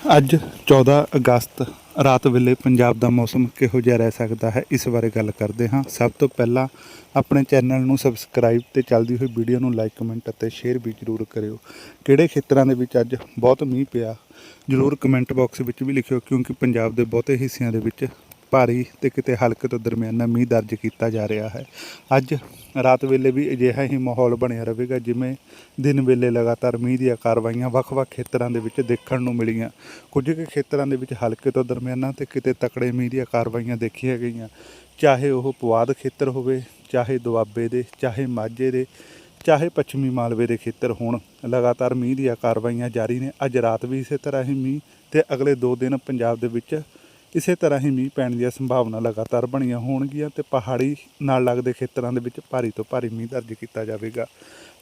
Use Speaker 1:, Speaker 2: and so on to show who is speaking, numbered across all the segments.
Speaker 1: ਅੱਜ 14 ਅਗਸਤ ਰਾਤ ਵੇਲੇ ਪੰਜਾਬ ਦਾ ਮੌਸਮ ਕਿਹੋ ਜਿਹਾ ਰਹਿ ਸਕਦਾ ਹੈ, ਇਸ ਬਾਰੇ ਗੱਲ ਕਰਦੇ ਹਾਂ। ਸਭ ਤੋਂ ਪਹਿਲਾਂ ਆਪਣੇ ਚੈਨਲ ਨੂੰ ਸਬਸਕ੍ਰਾਈਬ ਤੇ ਚੱਲਦੀ ਹੋਈ ਵੀਡੀਓ ਨੂੰ ਲਾਈਕ, ਕਮੈਂਟ ਅਤੇ ਸ਼ੇਅਰ ਵੀ ਜ਼ਰੂਰ ਕਰਿਓ। ਕਿਹੜੇ ਖੇਤਰਾਂ ਦੇ ਵਿੱਚ ਅੱਜ ਬਹੁਤ ਮੀਂਹ ਪਿਆ, ਜ਼ਰੂਰ ਕਮੈਂਟ ਬਾਕਸ ਵਿੱਚ ਵੀ ਲਿਖਿਓ, ਕਿਉਂਕਿ ਪੰਜਾਬ ਦੇ ਬਹੁਤੇ ਹਿੱਸਿਆਂ ਦੇ ਵਿੱਚ ਭਾਰੀ ਤੇ ਕਿਤੇ ਹਲਕੇ ਤੋਂ ਦਰਮਿਆਨਾ ਮੀਂਹ ਦਰਜ ਕੀਤਾ ਜਾ ਰਿਹਾ ਹੈ। ਅੱਜ ਰਾਤ ਵੇਲੇ ਵੀ ਅਜਿਹਾ ਹੀ ਮਾਹੌਲ ਬਣਿਆ ਰਹੇਗਾ ਜਿਵੇਂ ਦਿਨ ਵੇਲੇ ਲਗਾਤਾਰ ਮੀਂਹ ਦੀਆਂ ਕਾਰਵਾਈਆਂ ਵੱਖ-ਵੱਖ ਖੇਤਰਾਂ ਦੇ ਵਿੱਚ ਦੇਖਣ ਨੂੰ ਮਿਲੀਆਂ। ਕੁਝ ਕੁ ਖੇਤਰਾਂ ਦੇ ਵਿੱਚ ਹਲਕੇ ਤੋਂ ਦਰਮਿਆਨਾ ਤੇ ਕਿਤੇ ਤਕੜੇ ਮੀਂਹ ਦੀਆਂ ਕਾਰਵਾਈਆਂ ਦੇਖੀਆਂ ਗਈਆਂ। ਚਾਹੇ ਉਹ ਪੁਆਧ ਖੇਤਰ ਹੋਵੇ, ਚਾਹੇ ਦੁਆਬੇ ਦੇ, ਚਾਹੇ ਮਾਝੇ ਦੇ, ਚਾਹੇ ਪੱਛਮੀ ਮਾਲਵੇ ਦੇ ਖੇਤਰ ਹੋਣ, ਲਗਾਤਾਰ ਮੀਂਹ ਦੀਆਂ ਕਾਰਵਾਈਆਂ ਜਾਰੀ ਨੇ। ਅੱਜ ਰਾਤ ਵੀ ਇਸੇ ਤਰ੍ਹਾਂ ਹੀ ਮੀਂਹ ਤੇ ਅਗਲੇ 2 ਦਿਨ ਪੰਜਾਬ ਦੇ ਵਿੱਚ ਇਸੇ ਤਰ੍ਹਾਂ ਹੀ ਮੀਂਹ ਪੈਣ ਦੀਆਂ ਸੰਭਾਵਨਾ ਲਗਾਤਾਰ ਬਣੀਆਂ ਹੋਣਗੀਆਂ ਤੇ ਪਹਾੜੀ ਨਾਲ ਲੱਗਦੇ ਖੇਤਰਾਂ ਦੇ ਵਿੱਚ ਭਾਰੀ ਤੋਂ ਭਾਰੀ ਮੀਂਹ ਦਰਜ ਕੀਤਾ ਜਾਵੇਗਾ।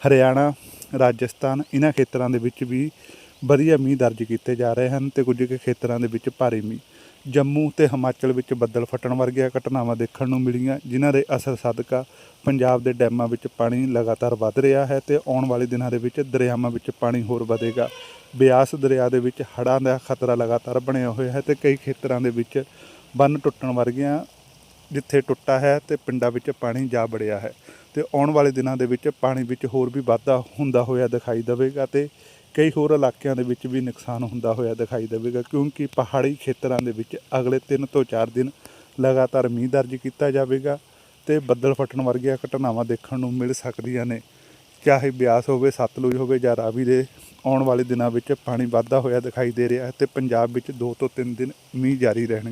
Speaker 1: ਹਰਿਆਣਾ, ਰਾਜਸਥਾਨ ਇਹਨਾਂ ਖੇਤਰਾਂ ਦੇ ਵਿੱਚ ਵੀ ਵਧੀਆ ਮੀਂਹ ਦਰਜ ਕੀਤੇ ਜਾ ਰਹੇ ਹਨ ਤੇ ਕੁਝ ਕੁ ਖੇਤਰਾਂ ਦੇ ਵਿੱਚ ਭਾਰੀ ਮੀਂਹ। ਜੰਮੂ ਤੇ ਹਿਮਾਚਲ ਵਿੱਚ ਬੱਦਲ ਫਟਣ ਵਰਗੀਆਂ ਘਟਨਾਵਾਂ ਦੇਖਣ ਨੂੰ ਮਿਲੀਆਂ, ਜਿਨ੍ਹਾਂ ਦੇ ਅਸਰ ਸਦਕਾ ਪੰਜਾਬ ਦੇ ਡੈਮਾਂ ਵਿੱਚ ਪਾਣੀ ਲਗਾਤਾਰ ਵੱਧ ਰਿਹਾ ਹੈ ਤੇ ਆਉਣ ਵਾਲੇ ਦਿਨਾਂ ਦੇ ਵਿੱਚ ਦਰਿਆਵਾਂ ਵਿੱਚ ਪਾਣੀ ਹੋਰ ਵਧੇਗਾ। ਬਿਆਸ ਦਰਿਆ ਦੇ ਵਿੱਚ ਹੜ੍ਹਾਂ ਦਾ ਖਤਰਾ ਲਗਾਤਾਰ ਬਣਿਆ ਹੋਇਆ ਹੈ ਤੇ ਕਈ ਖੇਤਰਾਂ ਦੇ ਵਿੱਚ ਬੰਨ ਟੁੱਟਣ ਵਰਗੀਆਂ ਜਿੱਥੇ ਟੁੱਟਾ ਹੈ ਤੇ ਪਿੰਡਾਂ ਵਿੱਚ ਪਾਣੀ ਜਾ ਬੜਿਆ ਹੈ ਤੇ ਆਉਣ ਵਾਲੇ ਦਿਨਾਂ ਦੇ ਵਿੱਚ ਪਾਣੀ ਵਿੱਚ ਹੋਰ ਵੀ ਵਾਧਾ ਹੁੰਦਾ ਹੋਇਆ ਦਿਖਾਈ ਦੇਵੇਗਾ ਤੇ ਕਈ ਹੋਰ ਇਲਾਕਿਆਂ ਦੇ ਵਿੱਚ ਵੀ ਨੁਕਸਾਨ ਹੁੰਦਾ ਹੋਇਆ ਦਿਖਾਈ ਦੇਵੇਗਾ ਕਿਉਂਕਿ ਪਹਾੜੀ ਖੇਤਰਾਂ ਦੇ ਵਿੱਚ ਅਗਲੇ 3 ਤੋਂ 4 ਦਿਨ ਲਗਾਤਾਰ ਮੀਂਹ ਦਰਜ ਕੀਤਾ ਜਾਵੇਗਾ ਤੇ ਬੱਦਲ ਫਟਣ ਵਰਗੀਆਂ ਘਟਨਾਵਾਂ ਦੇਖਣ ਨੂੰ ਮਿਲ ਸਕਦੀਆਂ ਨੇ। ਚਾਹੇ ਬਿਆਸ ਹੋਵੇ, ਸਤਲੁਜ ਹੋਵੇ ਜਾਂ ਰਾਵੀ ਦੇ ਆਉਣ ਵਾਲੇ ਦਿਨਾਂ ਵਿੱਚ ਪਾਣੀ ਵਾਧਾ ਹੋਇਆ ਦਿਖਾਈ ਦੇ ਰਿਹਾ ਹੈ ਤੇ ਪੰਜਾਬ ਵਿੱਚ 2 ਤੋਂ 3 ਦਿਨ ਮੀਂਹ ਜਾਰੀ ਰਹਿਣਗੇ।